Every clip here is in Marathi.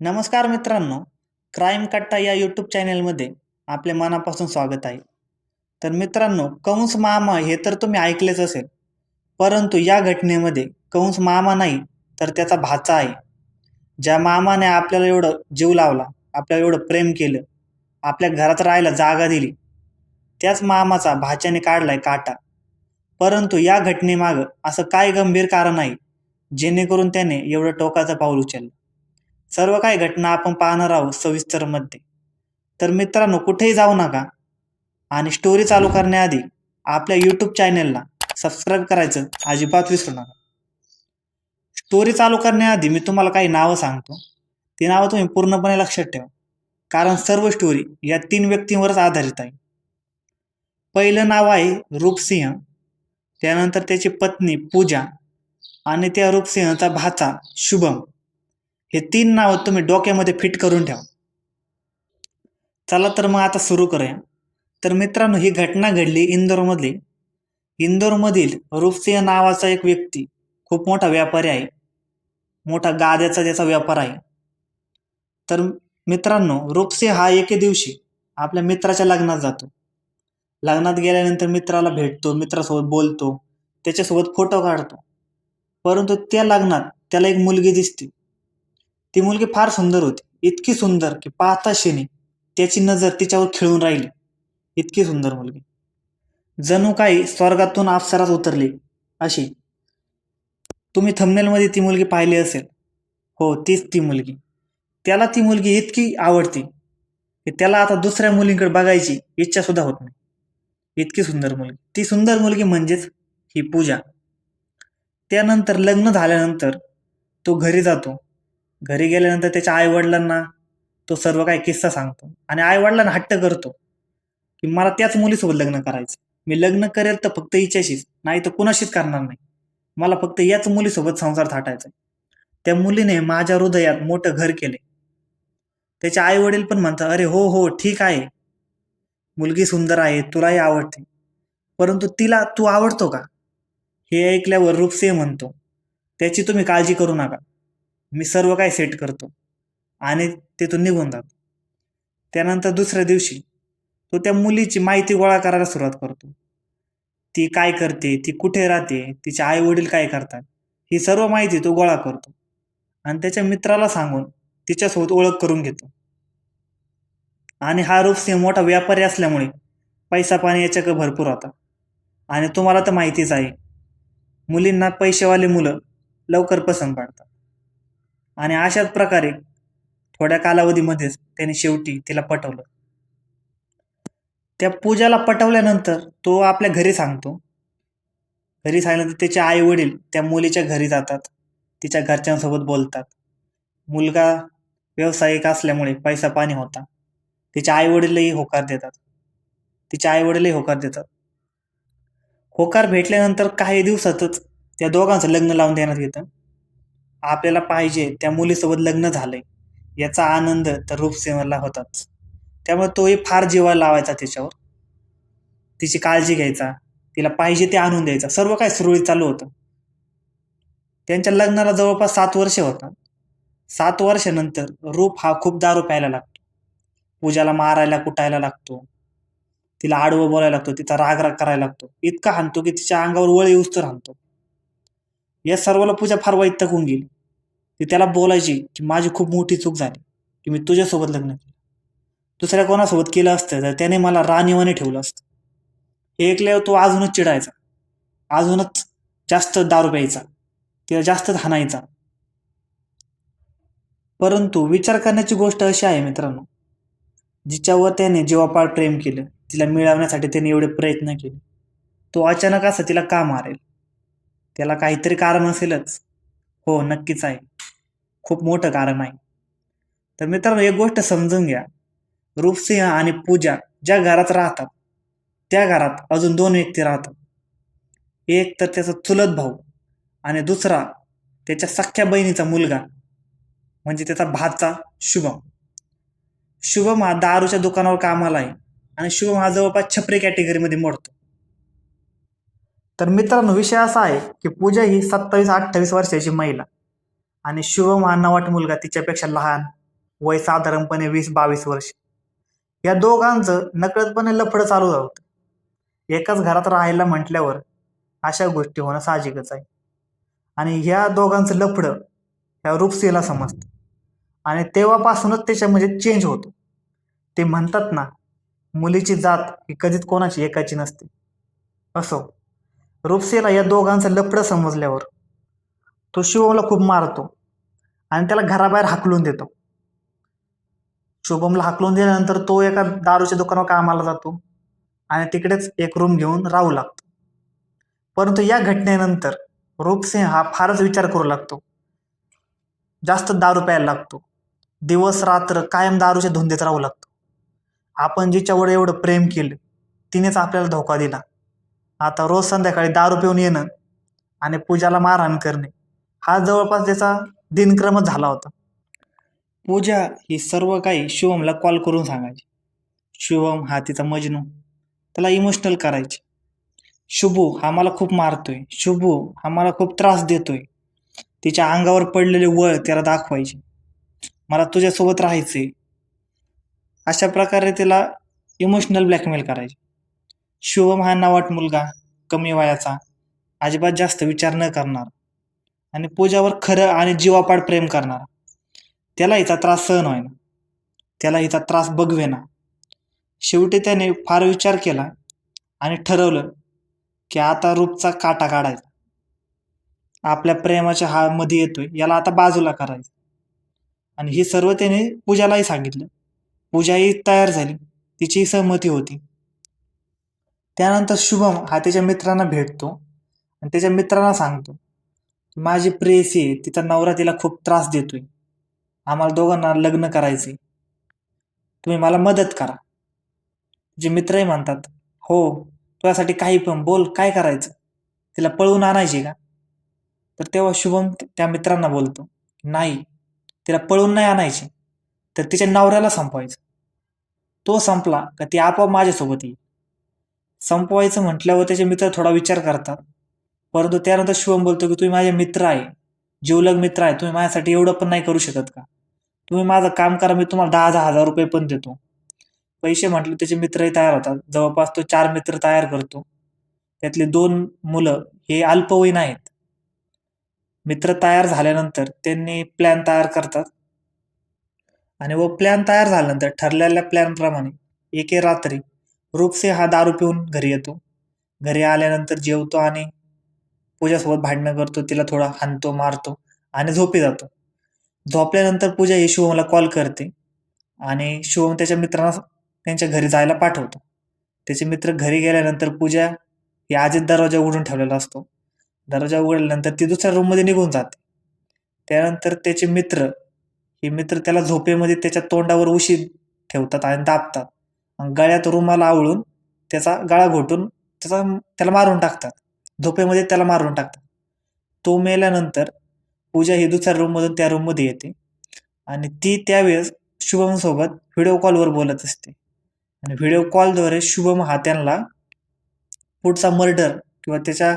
नमस्कार मित्रांनो क्राईम कट्टा या यूट्यूब चॅनेलमध्ये आपले मनापासून स्वागत आहे. तर मित्रांनो कंस मामा हे तर तुम्ही ऐकलेच असेल परंतु या घटनेमध्ये कंस मामा नाही तर त्याचा भाचा आहे. ज्या मामाने आपल्याला एवढं जीव लावला आपल्याला एवढं प्रेम केलं आपल्या घरात राहायला जागा दिली त्याच मामाचा भाच्याने काढलाय काटा. परंतु या घटनेमागं असं काय गंभीर कारण आहे जेणेकरून त्याने एवढं टोकाचं पाऊल उचललं? सर्व काही घटना आपण पाहणार आहोत सविस्तरमध्ये तर मित्रांनो कुठेही जाऊ नका आणि स्टोरी चालू करण्याआधी आपल्या यूट्यूब चॅनेलला सबस्क्राईब करायचं अजिबात विसरू नका. स्टोरी चालू करण्याआधी मी तुम्हाला काही नावं सांगतो. ती नावं तुम्ही पूर्णपणे लक्षात ठेवा. कारण सर्व स्टोरी या तीन व्यक्तींवरच आधारित आहे. पहिलं नाव आहे रूपसिंह. त्यानंतर त्याची पत्नी पूजा आणि त्या रूपसिंहचा भाचा शुभम. हे तीन नावं तुम्ही डोक्यामध्ये फिट करून ठेवा. चला तर मग आता सुरू करूया. तर मित्रांनो ही घटना घडली इंदोरमधली. इंदोरमधील रूपसिंह नावाचा एक व्यक्ती खूप मोठा व्यापारी आहे. मोठा गाद्याचा त्याचा व्यापार आहे. तर मित्रांनो रुपसिंह हा एके दिवशी आपल्या मित्राच्या लग्नात जातो. लग्नात गेल्यानंतर मित्राला भेटतो मित्रासोबत बोलतो त्याच्यासोबत फोटो काढतो. परंतु त्या लग्नात त्याला एक मुलगी दिसते. ती मुलगी फार सुंदर होती. इतकी सुंदर की पाहता शेणी त्याची नजर तिच्यावर खिळून राहिली. इतकी सुंदर मुलगी. जणू काही स्वर्गातून अप्सरात उतरली. अशी. तुम्ही थंबनेलमध्ये ती मुलगी पाहिली असेल. हो तीच ती मुलगी. त्याला ती मुलगी इतकी आवडती की त्याला आता दुसऱ्या मुलींकडे बघायची इच्छा सुद्धा होत नाही. इतकी सुंदर मुलगी. ती सुंदर मुलगी म्हणजेच ही पूजा. त्यानंतर लग्न झाल्यानंतर तो घरी जातो. घरी गेल्यानंतर त्याच्या आईवडिलांना तो सर्व काही किस्सा सांगतो आणि आईवडिलांना हट्ट करतो की मला त्याच मुलीसोबत लग्न करायचं मी लग्न करेल तर फक्त हिच्याशीच नाही तर कुणाशीच करणार नाही. मला फक्त याच मुलीसोबत संसार थाटायचा त्या मुलीने माझ्या हृदयात मोठं घर केले त्याचे आई वडील पण म्हणतात अरे हो हो ठीक आहे. मुलगी सुंदर आहे तुलाही आवडते. परंतु तिला तू आवडतो का? हे ऐकल्यावर रुपसे म्हणतो त्याची तुम्ही काळजी करू नका. मी सर्व काही सेट करतो. आणि तिथून निघून जातो. त्यानंतर दुसऱ्या दिवशी तो त्या मुलीची माहिती गोळा करायला सुरुवात करतो. ती काय करते ती कुठे राहते तिचे आई वडील काय करतात ही सर्व माहिती तो गोळा करतो. आणि त्याच्या मित्राला सांगून तिच्यासोबत ओळख करून घेतो. आणि हा रूपसिंह मोठा व्यापारी असल्यामुळे पैसा पाणी याच्याकडे भरपूर होता. आणि तुम्हाला तर माहितीच आहे मुलींना पैसेवाले मुलं लवकर पसंत पडतात. आणि अशाच प्रकारे थोड्या कालावधीमध्येच त्याने शेवटी तिला पटवलं. त्या पूजाला पटवल्यानंतर तो आपल्या घरी सांगतो. घरी सांगितल्यानंतर त्याचे आई वडील त्या मुलीच्या घरी जातात. तिच्या घरच्यांसोबत बोलतात. मुलगा व्यावसायिक असल्यामुळे पैसा पाणी होता. तिच्या आई वडीलही होकार देतात. तिच्या आई वडीलही होकार देतात. होकार भेटल्यानंतर काही दिवसातच त्या दोघांचं लग्न लावून देण्यात येतं. आपल्याला पाहिजे त्या मुलीसोबत लग्न झालंय. याचा आनंद तर रूपसिंहला होताच त्यामुळे तोही फार जीवाला लावायचा तिच्यावर तिची काळजी घ्यायचा. तिला पाहिजे ते आणून द्यायचा. सर्व काय सुरळीत चालू होतं. त्यांच्या लग्नाला जवळपास सात वर्षे होतात. सात वर्षानंतर रूप हा खूप दारू प्यायला लागतो. पूजाला मारायला कुटायला लागतो. तिला आडवं बोलायला लागतो. तिचा राग राग करायला लागतो. इतका हाणतो की तिच्या अंगावर वळ येऊस तर हाणतो. या सर्वाला पूजा फार वैतकून गेली. ती त्याला बोलायची की माझी खूप मोठी चूक झाली की मी तुझ्यासोबत लग्न केलं. दुसऱ्या कोणासोबत केलं असतं तर त्याने मला राणीवाने ठेवलं असतं. एकल्यावर ऐकल्यावर तो अजूनच चिडायचा. अजूनच जास्त दारू प्यायचा तिला जास्तच हाणायचा. परंतु विचार करण्याची गोष्ट अशी आहे मित्रांनो जिच्यावर त्याने जीवापाड प्रेम केलं तिला मिळवण्यासाठी त्याने एवढे प्रयत्न केले. तो अचानक असं तिला का मारेल? त्याला काहीतरी कारण असेलच. हो नक्कीच आहे. खूप मोठं कारण आहे. तर मित्रांनो एक गोष्ट समजून घ्या. रूपसिंह आणि पूजा ज्या घरात राहतात त्या घरात अजून दोन व्यक्ती राहतात. एक तर त्याचा चुलत भाऊ आणि दुसरा त्याच्या सख्ख्या बहिणीचा मुलगा म्हणजे त्याचा भाचा शुभम. शुभम हा दारूच्या दुकानावर कामाला आहे आणि शुभम हा जवळपास छपरी कॅटेगरीमध्ये मोडतो. तर मित्रांनो विषय असा आहे की पूजा ही सत्तावीस अठ्ठावीस वर्षाची महिला आणि शुभम हा नवाट मुलगा तिच्यापेक्षा लहान वय साधारणपणे वीस बावीस वर्ष. या दोघांचं नकळतपणे लफडं चालू होतं. एकाच घरात राहायला म्हटल्यावर अशा गोष्टी होणं साहजिकच आहे. आणि ह्या दोघांचं लफडं ह्या रुपसीला समजतं. आणि तेव्हापासूनच त्याच्यामध्ये चेंज होतो. ते म्हणतात ना मुलीची जात ही कधीच कोणाची एकाची नसते. असो. रुपसेला या दोघांचं लपडं समजल्यावर तो शुभमला खूप मारतो आणि त्याला घराबाहेर हाकलून देतो. शुभमला हाकलून दिल्यानंतर तो एका दारूच्या दुकानावर कामाला जातो आणि तिकडेच एक रूम घेऊन राहू लागतो. परंतु या घटनेनंतर रूपसिंह हा फारच विचार करू लागतो. जास्त दारू प्यायला लागतो. दिवस रात्र कायम दारूच्या धुंदेत राहू लागतो. आपण जिच्यावर एवढं प्रेम केलं तिनेच आपल्याला धोका दिला. आता रोज संध्याकाळी दारू पिऊन येणं आणि पूजाला मारहाण करणे हा जवळपास त्याचा दिनक्रमच झाला होता. पूजा ही सर्व काही शुभमला कॉल करून सांगायची. शुभम हा तिचा मजनू त्याला इमोशनल करायची. शुभू हा मला खूप मारतोय. शुभू हा मला खूप त्रास देतोय. तिच्या अंगावर पडलेले वळ त्याला दाखवायचे. मला तुझ्यासोबत राहायचंय. अशा प्रकारे तिला इमोशनल ब्लॅकमेल करायचे. शुभम हा नावाट मुलगा कमी वयाचा. अजिबात जास्त विचार न करणार. आणि पूजावर खरं आणि जीवापाड प्रेम करणार. त्याला हिचा त्रास सहन होईना. त्याला हिचा त्रास बघवेना. शेवटी त्याने फार विचार केला आणि ठरवलं की आता रूपचा काटा काढायचा. आपल्या प्रेमाच्या हा मध्ये येतोय याला आता बाजूला करायचं. आणि हे सर्व त्याने पूजालाही सांगितलं. पूजाही तयार झाली. तिची सहमती होती. त्यानंतर शुभम हा त्याच्या मित्रांना भेटतो आणि त्याच्या मित्रांना सांगतो माझी प्रेयसी आहे तिचा नवरा तिला खूप त्रास देतोय. आम्हाला दोघांना लग्न करायचे तुम्ही मला मदत करा. जे मित्रही म्हणतात हो तुझ्यासाठी काही पण बोल काय करायचं? तिला पळवून आणायची का? तर तेव्हा शुभम त्या मित्रांना बोलतो नाही तिला पळून नाही आणायची तर तिच्या नवऱ्याला संपवायचं. तो संपला का ती आपोआप माझ्यासोबत येईल. संपवायचं म्हटल्यावर त्याचे मित्र थोडा विचार करतात. परंतु त्यानंतर शुभम बोलतो की तुम्ही माझे मित्र आहे. जीवलग मित्र आहे. तुम्ही माझ्यासाठी एवढं पण नाही करू शकत का? तुम्ही माझं काम करा मी तुम्हाला दहा दहा हजार रुपये पण देतो. पैसे म्हटले त्याचे मित्रही तयार होतात. जवळपास तो चार मित्र तयार करतो. त्यातले दोन मुलं हे अल्पवयीन आहेत. मित्र तयार झाल्यानंतर त्यांनी प्लॅन तयार करतात. आणि व प्लॅन तयार झाल्यानंतर ठरलेल्या प्लॅनप्रमाणे एके रात्री रूपसे हा दारू पिऊन घरी येतो. घरी आल्यानंतर जेवतो आणि पूजासोबत भांडणं करतो तिला थोडा हाणतो मारतो आणि झोपी जातो. झोपल्यानंतर पूजा ही शुभमला कॉल करते आणि शुभम त्याच्या मित्रांना त्यांच्या घरी जायला पाठवतो. त्याचे मित्र घरी गेल्यानंतर पूजा ही आधीच दरवाजा उघडून ठेवलेला असतो. दरवाजा उघडल्यानंतर ती दुसऱ्या रूममध्ये निघून जाते. त्यानंतर त्याचे मित्र हे मित्र त्याला झोपेमध्ये त्याच्या तोंडावर उशी ठेवतात आणि दाबतात. गळ्यात रुमाला आवळून त्याचा गळा घोटून त्याचा त्याला मारून टाकतात. झोपेमध्ये त्याला मारून टाकतात. तो मेल्यानंतर पूजा ही दुसऱ्या रूममधून त्या रूममध्ये येते. आणि ती त्यावेळेस शुभमसोबत व्हिडिओ कॉलवर बोलत असते. आणि व्हिडिओ कॉलद्वारे शुभम हा त्यांना पुढचा मर्डर किंवा त्याच्या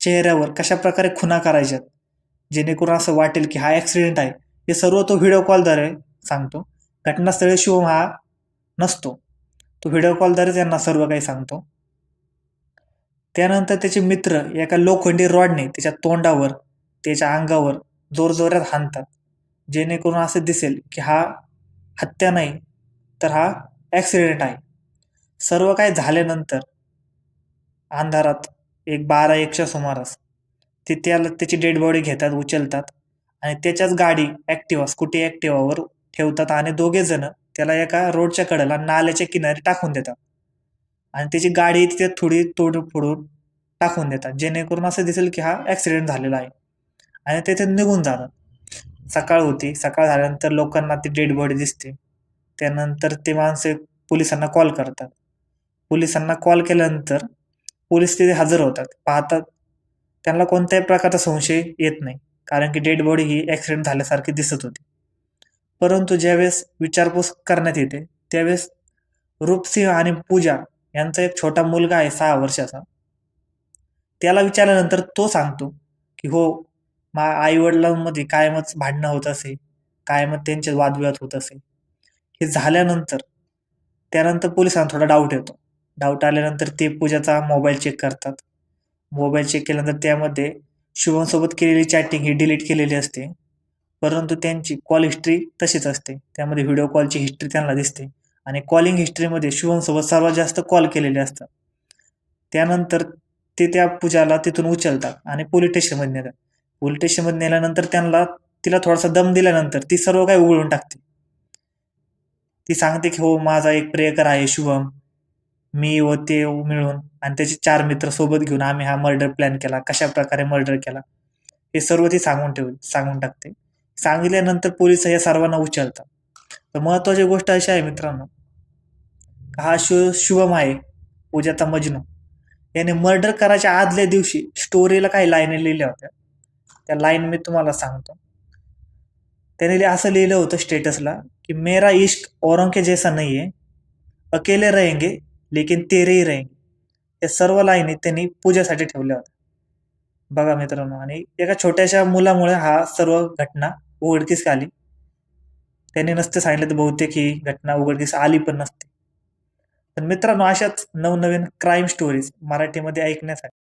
चेहऱ्यावर कशा प्रकारे खुना करायच्यात जेणेकरून असं वाटेल की हा ॲक्सिडेंट आहे हे सर्व तो व्हिडिओ कॉलद्वारे सांगतो. घटनास्थळी शुभम हा नसतो. व्हिडिओ कॉलद्वारे त्यांना सर्व काही सांगतो. त्यानंतर त्याचे मित्र एका लोखंडी रॉडने त्याच्या तोंडावर त्याच्या अंगावर जोरजोरात हाणतात. जेणेकरून असं दिसेल की हा हत्या नाही तर हा ॲक्सिडेंट आहे. सर्व काही झाल्यानंतर अंधारात एक बारा एकच्या सुमारास ते त्याला त्याची डेड बॉडी घेतात उचलतात आणि त्याच्याच गाडी ॲक्टिवा स्कूटी ॲक्टिवावर ठेवतात आणि दोघेजणं त्याला एका रोडच्या कडेला नाल्याच्या किनारी टाकून देतात. आणि त्याची गाडी तिथे थोडी तोड फोडून टाकून देतात. जेणेकरून असं दिसेल की हा ॲक्सिडेंट झालेला आहे. आणि तेथे निघून जातात. सकाळ होती. सकाळ झाल्यानंतर लोकांना ती डेड बॉडी दिसते. त्यानंतर ते माणसे पोलिसांना कॉल करतात. पोलिसांना कॉल केल्यानंतर पोलीस तिथे हजर होतात. पाहतात त्यांना कोणत्याही प्रकारचा संशय येत नाही. कारण की डेड बॉडी ही ॲक्सिडेंट झाल्यासारखी दिसत होती. परंतु ज्यावेळेस विचारपूस करण्यात येते त्यावेळेस रूपसिंह आणि पूजा यांचा एक छोटा मुलगा आहे सहा वर्षाचा. त्याला विचारल्यानंतर तो सांगतो की हो मा आई वडिलांमध्ये कायमच भांडणं होत असे कायमच त्यांचे वादविवाद होत असे. हे झाल्यानंतर त्यानंतर पोलिसांना थोडा डाऊट येतो. डाऊट आल्यानंतर ते पूजाचा मोबाईल चेक करतात. मोबाईल चेक केल्यानंतर त्यामध्ये शुभमसोबत केलेली चॅटिंग ही डिलीट केलेली असते. परंतु त्यांची कॉल हिस्ट्री तशीच असते. त्यामध्ये व्हिडिओ कॉलची हिस्ट्री त्यांना दिसते. आणि कॉलिंग हिस्ट्रीमध्ये शुभमसोबत सर्वात जास्त कॉल केलेले असतात. त्यानंतर ते त्या पूजाला तिथून उचलतात आणि पोलीस स्टेशनमध्ये नेतात. पोलीस स्टेशनमध्ये नेल्यानंतर त्यांना तिला थोडासा दम दिल्यानंतर ती सर्व काही उघडून टाकते. ती सांगते की हो माझा एक प्रेकर आहे शुभम. मी व ते मिळून आणि त्याचे चार मित्र सोबत घेऊन आम्ही हा मर्डर प्लॅन केला. कशा प्रकारे मर्डर केला? हे सर्व ती सांगून ठेव सांगून टाकते. सांगितल्यानंतर पोलीस या सर्वांना उचलतात. तर महत्वाची गोष्ट अशी आहे मित्रांनो हा शु शुभम आहे पूजाचा मजनू. याने मर्डर करायच्या आदल्या दिवशी स्टोरीला काही लाईनी लिहिल्या होत्या. त्या लाईन मी तुम्हाला सांगतो. त्याने असं लिहिलं होतं स्टेटसला की मेरा इश्क औरों के जैसा नाही आहे अकेले रहेंगे लेकिन तेरेही रहेंगे. या सर्व लाईनी त्यांनी पूजेसाठी ठेवल्या होत्या. बघा मित्रांनो आणि एका छोट्याशा मुलामुळे हा सर्व घटना उघडकीस आली? त्याने नसते सांगितलं तर बहुतेक ही घटना उघडकीस आली पण नसते. तर मित्रांनो अशाच नवनवीन क्राईम स्टोरीज मराठीमध्ये ऐकण्यासाठी